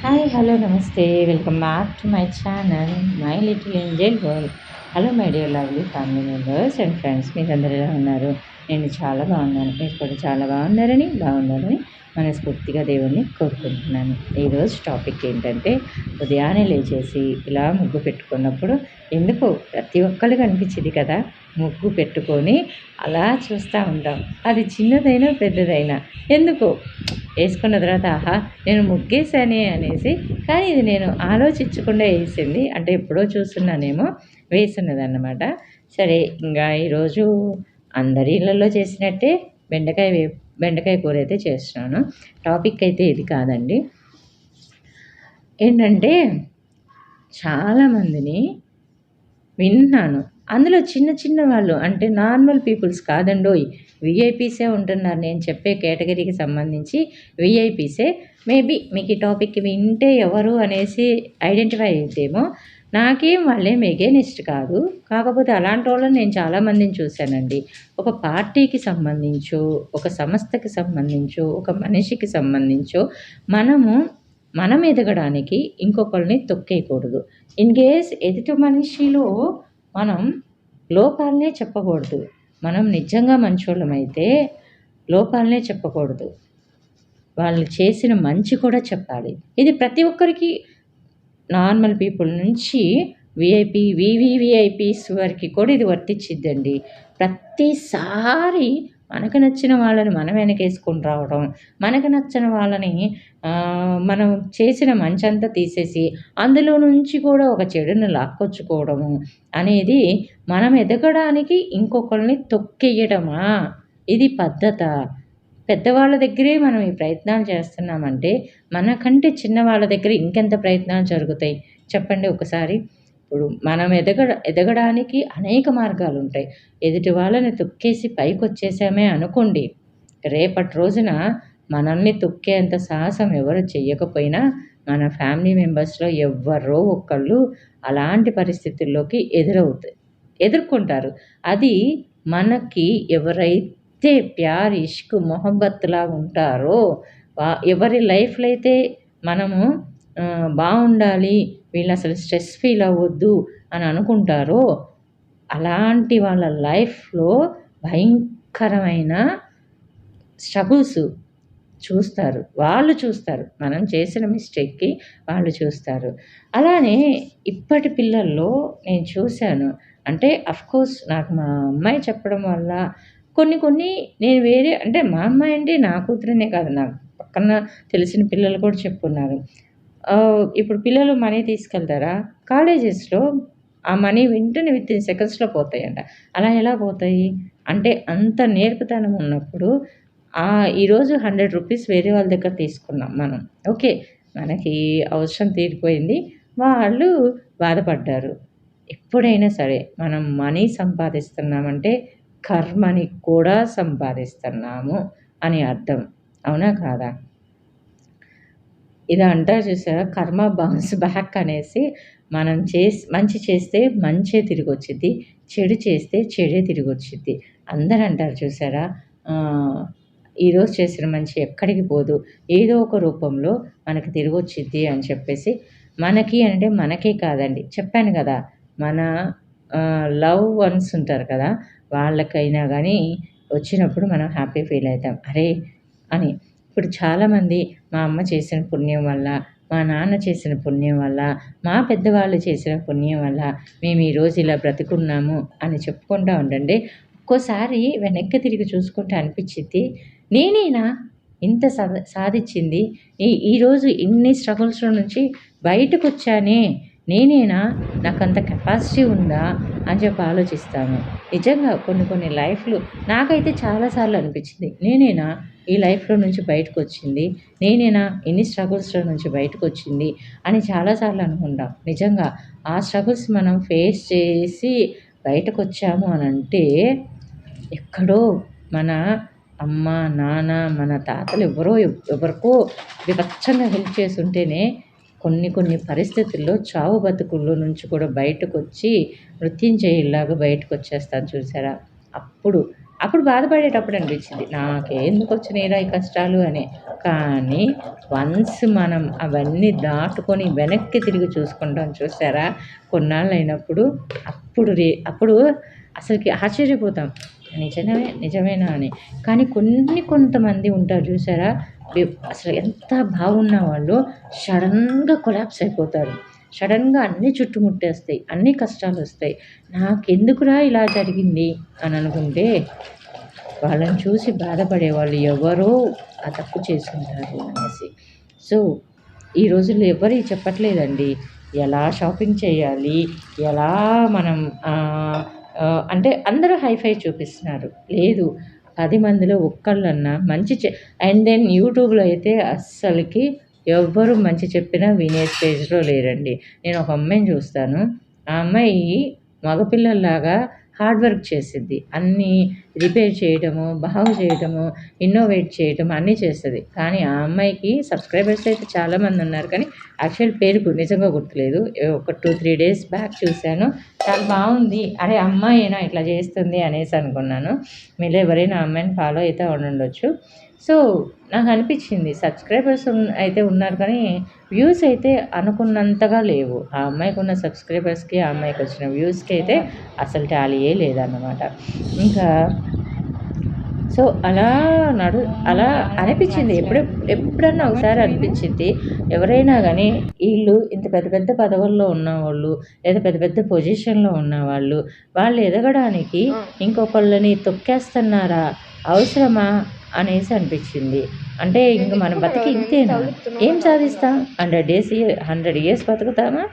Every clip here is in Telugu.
హాయ్ హలో నమస్తే welcome back to my channel my little angel world hello my dear lovely family members and friends మీరు ఎలా ఉన్నారు? నేను చాలా బాగున్నాను. మీరు కూడా చాలా బాగున్నారని బాగున్నారని మనస్ఫూర్తిగా దేవుణ్ణి కోరుకుంటున్నాను. ఈరోజు టాపిక్ ఏంటంటే ఉదయాన్నే లేచేసి ఇలా ముగ్గు పెట్టుకున్నప్పుడు ఎందుకో ప్రతి ఒక్కరికి అనిపించింది కదా ముగ్గు పెట్టుకొని అలా చూస్తూ ఉంటాం. అది చిన్నదైనా పెద్దదైనా ఎందుకు వేసుకున్న తర్వాత ఆహా నేను ముగ్గేసానే అనేసి. కానీ ఇది నేను ఆలోచించకుండా వేసింది. అంటే ఎప్పుడో చూస్తున్నానేమో వేసున్నది అన్నమాట సరే ఇంకా ఈరోజు అందరి ఇళ్ళల్లో చేసినట్టే బెండకాయ వేపు బెండకాయ కూర అయితే చేస్తున్నాను. టాపిక్ అయితే ఇది కాదండి. ఏంటంటే చాలామందిని విన్నాను. అందులో చిన్న చిన్న వాళ్ళు అంటే నార్మల్ పీపుల్స్ కాదండోయ్ విఐపీసే ఉంటున్నారు. నేను చెప్పే కేటగిరీకి సంబంధించి విఐపీసే మేబీ మీకు ఈ టాపిక్ వింటే ఎవరు అనేసి ఐడెంటిఫై అయితేమో నాకేం వాళ్ళేం ఎగేనిస్ట్ కాదు. కాకపోతే అలాంటి వాళ్ళని నేను చాలామందిని చూశానండి. ఒక పార్టీకి సంబంధించో ఒక సంస్థకి సంబంధించో ఒక మనిషికి సంబంధించో మనము మనం ఎదగడానికి ఇంకొకరిని తొక్కేయకూడదు. ఇన్ కేస్ ఎదుటి మనిషిలో మనం లోపాలనే చెప్పకూడదు. మనం నిజంగా మంచోళ్ళమైతే లోపాలనే చెప్పకూడదు. వాళ్ళు చేసిన మంచి కూడా చెప్పాలి. ఇది ప్రతి ఒక్కరికి నార్మల్ పీపుల్ నుంచి విఐపి వివివిఐపీస్ వరకు కూడా ఇది వర్తించిద్దండి. ప్రతిసారి మనకు నచ్చిన వాళ్ళని మనం వెనకేసుకొని రావడం మనకు నచ్చిన వాళ్ళని మనం చేసిన మంచంతా తీసేసి అందులో నుంచి కూడా ఒక చెడుని లాక్కొచ్చుకోవడము అనేది మనం ఎదగడానికి ఇంకొకరిని తొక్కేయడమా? ఇది పద్ధత. పెద్దవాళ్ళ దగ్గరే మనం ఈ ప్రయత్నాలు చేస్తున్నామంటే మనకంటే చిన్న వాళ్ళ దగ్గర ఇంకెంత ప్రయత్నాలు జరుగుతాయి? చెప్పండి ఒకసారి. ఇప్పుడు మనం ఎదగ ఎదగడానికి అనేక మార్గాలు ఉంటాయి ఎదుటి వాళ్ళని తొక్కేసి పైకి వచ్చేసామే అనుకోండి. రేపటి రోజున మనల్ని తొక్కేంత సాహసం ఎవరు చేయకపోయినా మన ఫ్యామిలీ మెంబర్స్లో ఎవరో ఒక్కళ్ళు అలాంటి పరిస్థితుల్లోకి ఎదురవుతాయి ఎదుర్కొంటారు. అది మనకి ఎవరైతే ప్యార్ ఇష్క్ మొహబ్బత్లా ఉంటారో. ఎవరి లైఫ్లో అయితే మనము బాగుండాలి వీళ్ళు అసలు స్ట్రెస్ ఫీల్ అవ్వద్దు అని అనుకుంటారో అలాంటి వాళ్ళ లైఫ్లో భయంకరమైన స్ట్రగుల్స్ చూస్తారు. వాళ్ళు చూస్తారు. మనం చేసిన మిస్టేక్కి వాళ్ళు చూస్తారు. అలానే ఇప్పటి పిల్లల్లో నేను చూశాను. అంటే అఫ్కోర్స్ నాకు మా అమ్మాయి చెప్పడం వల్ల కొన్ని కొన్ని నేను వేరే అంటే మా అమ్మాయి అంటే నా కూతురనే కాదు నాకు పక్కన తెలిసిన పిల్లలు కూడా చెప్పుకున్నారు ఇప్పుడు పిల్లలు మనీ తీసుకెళ్తారా? కాలేజెస్లో ఆ మనీ వెంటనే విత్ ఇన్ సెకండ్స్లో పోతాయంట. అలా ఎలా పోతాయి? అంటే అంత నేర్పుతనం ఉన్నప్పుడు ఈరోజు హండ్రెడ్ రూపీస్ వేరే వాళ్ళ దగ్గర తీసుకున్నాం మనం. ఓకే మనకి అవసరం తీరిపోయింది. వాళ్ళు బాధపడ్డారు. ఎప్పుడైనా సరే మనం మనీ సంపాదిస్తున్నామంటే కర్మని కూడా సంపాదిస్తున్నాము అని అర్థం. అవునా కాదా? ఇది అంటారు చూసారా కర్మ బౌన్స్ బ్యాక్ అనేసి మనం చేసి మంచి చేస్తే మంచే తిరిగి వచ్చింది చెడు చేస్తే చెడే తిరిగి వచ్చింది అందరు అంటారు చూసారా ఈరోజు చేసిన మంచి ఎక్కడికి పోదు. ఏదో ఒక రూపంలో మనకి తిరిగి వచ్చింది అని చెప్పేసి మనకి అంటే మనకే కాదండి. చెప్పాను కదా మన లవ్ వన్స్ ఉంటారు కదా వాళ్ళకైనా కానీ వచ్చినప్పుడు మనం హ్యాపీ ఫీల్ అవుతాం అరే! అని. ఇప్పుడు చాలామంది మా అమ్మ చేసిన పుణ్యం వల్ల మా నాన్న చేసిన పుణ్యం వల్ల మా పెద్దవాళ్ళు చేసిన పుణ్యం వల్ల మేము ఈరోజు ఇలా బ్రతుకున్నాము అని చెప్పుకుంటూ ఉండండి. ఒక్కోసారి వెనక్కి తిరిగి చూసుకుంటే అనిపించింది నేనేనా ఇంత సాధించింది ఈ ఈరోజు ఇన్ని స్ట్రగుల్స్లో నుంచి బయటకు వచ్చానే నేనేనా? నాకు అంత కెపాసిటీ ఉందా? అని చెప్పి ఆలోచిస్తాను. నిజంగా కొన్ని కొన్ని లైఫ్లు నాకైతే చాలాసార్లు అనిపించింది. నేనేనా? ఈ లైఫ్లో నుంచి బయటకు వచ్చింది. నేనేనా? ఎన్ని స్ట్రగుల్స్లో నుంచి బయటకు వచ్చింది? అని చాలాసార్లు అనుకుంటాం. నిజంగా ఆ స్ట్రగుల్స్ మనం ఫేస్ చేసి బయటకు వచ్చాము అని అంటే ఎక్కడో మన అమ్మ నాన్న మన తాతలు ఎవరో ఎవరికో వివచ్చంగా హెల్ప్ చేసి ఉంటేనే కొన్ని కొన్ని పరిస్థితుల్లో చావు బతుకుల్లో నుంచి కూడా బయటకు వచ్చి మృత్యుంజయుల్లాగా బయటకు వచ్చేస్తాను చూసారా? అప్పుడు అప్పుడు బాధపడేటప్పుడు అనిపించింది. నాకెందుకు వచ్చినాయిరా ఈ కష్టాలు అని. కానీ వన్స్ మనం అవన్నీ దాటుకొని వెనక్కి తిరిగి చూసుకుంటాం చూసారా? కొన్నాళ్ళు అయినప్పుడు అప్పుడు రే అప్పుడు అసలుకి ఆశ్చర్యపోతాం. నిజమే నిజమేనా అని. కానీ కొన్ని కొంతమంది ఉంటారు చూసారా? అసలు ఎంత బాగున్న వాళ్ళు సడన్గా కొలాప్స్ అయిపోతారు. సడన్గా అన్నీ చుట్టుముట్టేస్తాయి అన్ని కష్టాలు వస్తాయి. నాకెందుకురా ఇలా జరిగింది అని అనుకుంటే వాళ్ళని చూసి బాధపడే వాళ్ళు ఎవరో ఆ తప్పు చేసుకుంటారు అనేసి. సో ఈ రోజుల్లో ఎవరు చెప్పట్లేదండి. ఎలా షాపింగ్ చేయాలి? ఎలా మనం అంటే అందరూ హైఫై చూపిస్తున్నారు. లేదు పది మందిలో ఒక్కళ్ళన్నా మంచి అండ్ దెన్ యూట్యూబ్లో అయితే అస్సలకి ఎవ్వరు మంచి చెప్పినా వినే స్టేజ్లో లేరండి. నేను ఒక అమ్మాయిని చూస్తాను. ఆ అమ్మాయి మగపిల్లల్లాగా హార్డ్ వర్క్ చేసిద్ది. అన్నీ రిపేర్ చేయటము బాగు చేయటము ఇన్నోవేట్ చేయటం అన్నీ చేస్తుంది. కానీ ఆ అమ్మాయికి సబ్స్క్రైబర్స్ అయితే చాలామంది ఉన్నారు. కానీ యాక్చువల్ పేరు నిజంగా గుర్తులేదు. ఒక టూ త్రీ డేస్ బ్యాక్ చూశాను. చాలా బాగుంది. అరే అమ్మాయినా ఇట్లా చేస్తుంది అనేసి అనుకున్నాను. మీరు ఎవరైనా అమ్మాయిని ఫాలో అయితే ఉండొచ్చు సో నాకు అనిపించింది. సబ్స్క్రైబర్స్ అయితే ఉన్నారు. కానీ వ్యూస్ అయితే అనుకున్నంతగా లేవు. ఆ అమ్మాయికి ఉన్న సబ్స్క్రైబర్స్కి ఆ అమ్మాయికి వచ్చిన వ్యూస్కి అయితే అసలు టాలీయే లేదన్నమాట. ఇంకా సో అలా నడు అలా అనిపించింది. ఎప్పుడు ఎప్పుడన్నా ఒకసారి అనిపించింది. ఎవరైనా కానీ వీళ్ళు ఇంత పెద్ద పెద్ద పదవుల్లో ఉన్నవాళ్ళు లేదా పెద్ద పెద్ద పొజిషన్లో ఉన్నవాళ్ళు వాళ్ళు ఎదగడానికి ఇంకొకళ్ళని తొక్కేస్తున్నారా అవసరమా అనేసి అనిపించింది. అంటే ఇంక మన బతికి ఇంతేనా? ఏం సాధిస్తాం హండ్రెడ్ డేస్ హండ్రెడ్ ఇయర్స్ బతుకుతామా?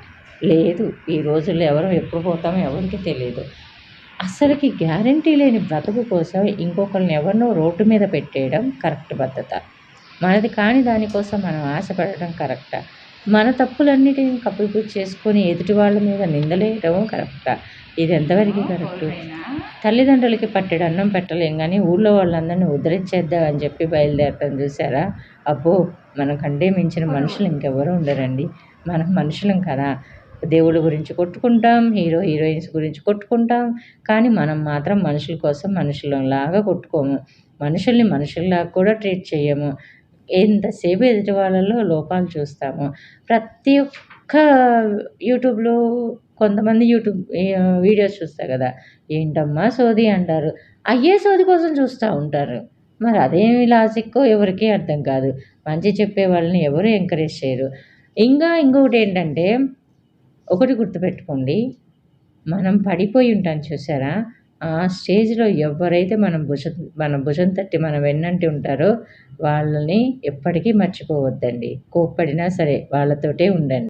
లేదు. ఈ రోజుల్లో ఎవరు ఎప్పుడు పోతామో ఎవరికి తెలియదు అసలుకి గ్యారంటీ లేని బ్రతుకు కోసం ఇంకొకరిని ఎవరినో రోడ్డు మీద పెట్టేయడం కరెక్ట్ పద్ధత. మనది కాని దానికోసం మనం ఆశపడటం కరెక్టా. మన తప్పులన్నిటిని కప్పిపుచ్చి చేసుకొని ఎదుటి వాళ్ళ మీద నిందలేయడం కరెక్టా. ఇది ఎంతవరకు కరెక్ట్? తల్లిదండ్రులకి పట్టెడు అన్నం పెట్టలేం కానీ ఊళ్ళో వాళ్ళందరినీ ఉద్ధరించేద్దాం అని చెప్పి బయలుదేరటం చూసారా? అబ్బో మనకంటే మించిన మనుషులు ఇంకెవరు ఉండరండి. మనం మనుషులం కదా. దేవుళ్ళ గురించి కొట్టుకుంటాం హీరో హీరోయిన్స్ గురించి కొట్టుకుంటాం. కానీ మనం మాత్రం మనుషుల కోసం మనుషులలాగా కొట్టుకోము. మనుషుల్ని మనుషుల్లాగా కూడా ట్రీట్ చేయము. ఎంతసేపు ఎదుటి వాళ్ళలో లోపాలు చూస్తాము. ప్రతి ఒక్క యూట్యూబ్లో కొంతమంది యూట్యూబ్ వీడియోస్ చూస్తారు కదా. ఏంటమ్మా సోది అంటారు. అయ్యే సోది కోసం చూస్తూ ఉంటారు. మరి అదేమి లాజిక్కో ఎవరికీ అర్థం కాదు. మంచి చెప్పే వాళ్ళని ఎవరు ఎంకరేజ్ చేయరు. ఇంకా ఇంకొకటి ఏంటంటే ఒకటి గుర్తుపెట్టుకోండి. మనం పడిపోయి ఉంటాం చూసారా? ఆ స్టేజ్లో ఎవరైతే మనం భుజం మన భుజం తట్టి మన వెన్నంటి ఉంటారో వాళ్ళని ఎప్పటికీ మర్చిపోవద్దండి. కోప్పడినా సరే వాళ్ళతోటే ఉండండి.